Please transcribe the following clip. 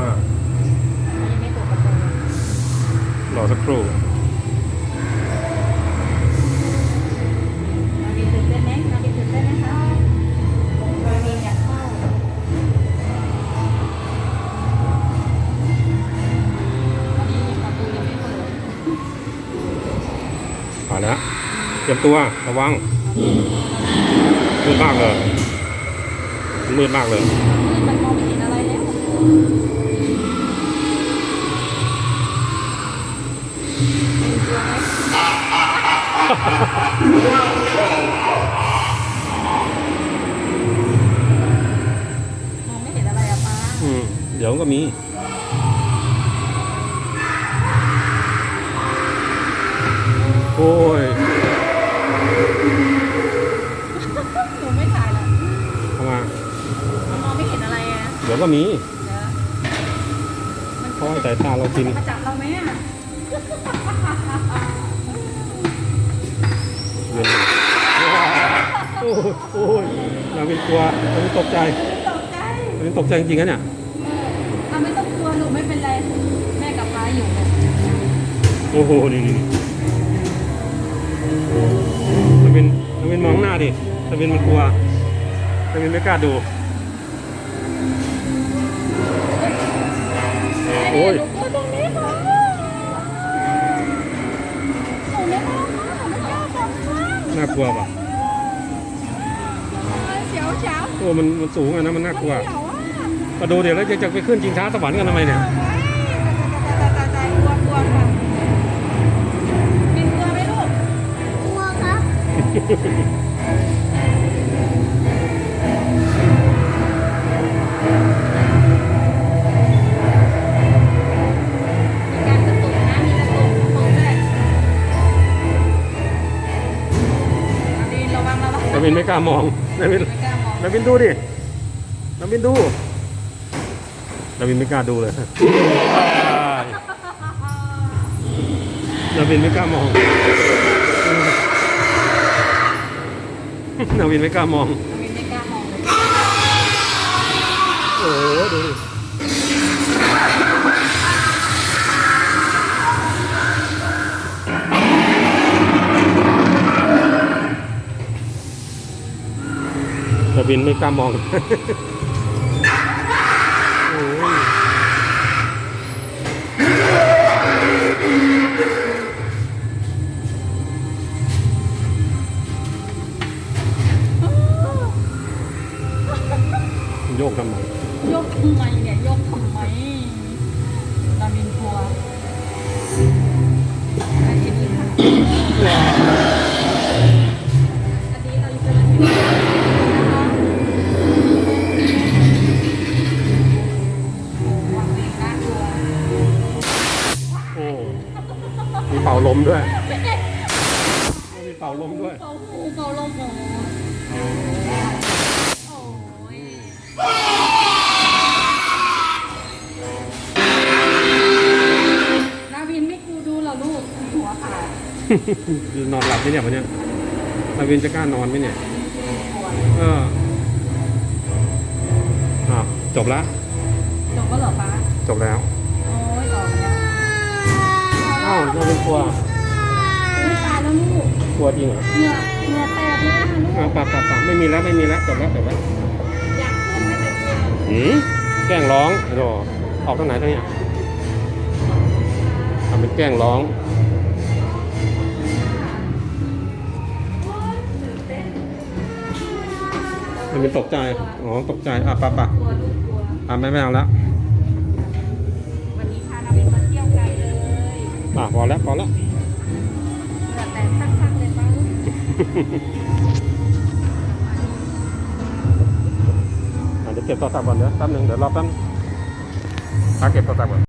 มากยังไม่ถูกประตูรอสักครู่นาบินตื่นเต้นไหมนาบินตื่นเต้นไหมคะนาบินอยากเข้าวันนี้ประตูยังไม่เปิดผ่านแล้วเตรียมตัวระวังมืดมากเลยมืดมากเลย มองไม่เห็นอะไรอะป้าอืม เดี๋ยวก็มี โอ้ยหนูไม่ถ่ายหรอกเข้ามา มันมองไม่เห็นอะไรอะ เดี๋ยวก็มี เดี๋ยวมันเพราะว่าสายตาเราชินมาจับเราไหมอะเวียนหัวโอ้ยโอ้ยนาวินกลัวนาวินตกใจตกใจนาวินตกใจจริงๆนะเนี่ยอะไม่ต้องกลัวหนูไม่เป็นไรแม่กับป้าอยู่เนี่ยโอ้โหนี่นี่นาวินนาวินมองหน้าดินาวินมันกลัวนาวินไม่กล้าดู อ้ย หนูกลัวตรงนี้ค่ะหนูไม่กล้าค่ะไม่กล้าจับค่ะน่ากลัวป่ะเฉียวเฉียวโอ้มันมันสูงอะนะมันน่ากลัวเฉียวอะมาดูเดี๋ยวแล้วจะจะไปขึ้นจริงช้าสวรรค์กันทำไมเนี่ยตายตายตายกลัวกลัวค่ะบินกลัวไหมลูก กลัวครับ วังระวังนาวินไม่กล้ามองนาวินไม่กล้ามองนาวินดูดินาวินดูนาวินไม่กล้าดูเลยนาวินไม่กล้ามองนาวินไม่กล้ามองอาบินไม่กล้ามองเลยโอ้โหดูดิ วินไม่กล้ามองโยกทำไม ยกทำไมเนี่ย ยกทำไมดาบินกลัวไอ้ทีนี้ค่ะ มีเป่าลมด้วยมีเป่าลมด้วย เป่าหูเป่าลมโอ้โอ้ยดาวินไม่กูดูเหรอลูก หัวขาดนอนหลับไหมเนี่ยวันเนี้ยนาวินจะกล้านอนไหมเนี่ย เอออ่าวจบแล้วจบก็เหรอป้า จบแล้วโอ้ยต่อแล้ว อ้าวนาวินกลัวอุ้ยตายแล้วลูกกลัวจริงเหรอเหงื่อเหงื่อแตกเลยค่ะลูกอ้าวปับปับปับไม่มีแล้วไม่มีแล้วจบแล้วจบแล้วอยากขึ้นไม่เป็นไรหืมแกล้งร้องไอ้โดออกทางไหนทางเนี้ยทำเป็นแกล้งร้องมันเป็นตกใจ อ๋อ ตกใจ อะปะปะกลัวลูกกลัว อะไม่ไม่เอาแล้ว อะพอแล้วพอแล้วเหงื่อแตกข้างๆเลยป้าอะเดี๋ยวเก็บโทรศัพท์ก่อนเดี๋ยวแป๊บหนึงเดี๋ยวรอแป๊บพักเก็บโทรศัพท์ก่อน